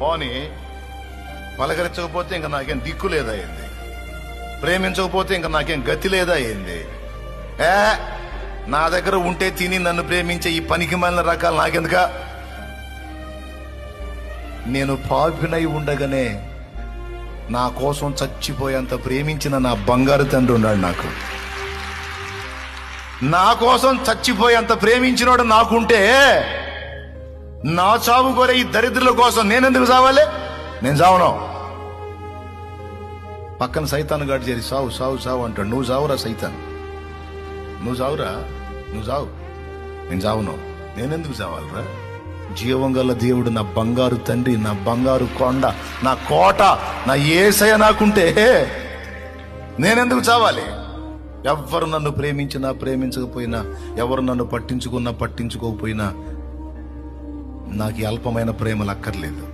పోని పలకరించకపోతే ఇంకా నాకేం దిక్కు లేదా ఏంది? ప్రేమించకపోతే ఇంకా నాకేం గతి లేదా ఏంది? ఏ నా దగ్గర ఉంటే తిని నన్ను ప్రేమించే ఈ పనికి మాలిన రకాలు నాకెందుక? నేను పాపినై ఉండగానే నా కోసం చచ్చిపోయేంత ప్రేమించిన నా బంగారు తండ్రి ఉన్నాడు నాకు. నా కోసం చచ్చిపోయేంత ప్రేమించినోడు నాకుంటే నా చావు కొరే ఈ దరిద్రుల కోసం నేనెందుకు చావాలి? నేను చావను. పక్కన సైతాన్ గాడు చేరి సావు సావు సావు అంటాడు. నువ్వు చావురా సైతాన్. నువ్వు చావురా నువ్వు చావు. నేను చావును. నేనెందుకు చావాలరా? జీవం గల దేవుడు నా బంగారు తండ్రి నా బంగారు కొండ నా కోట నా ఏసయ నాకుంటే నేనెందుకు చావాలి? ఎవరు నన్ను ప్రేమించినా ప్రేమించకపోయినా ఎవరు నన్ను పట్టించుకున్నా పట్టించుకోకపోయినా నాకు ఈ అల్పమైన ప్రేమలు అక్కర్లేదు.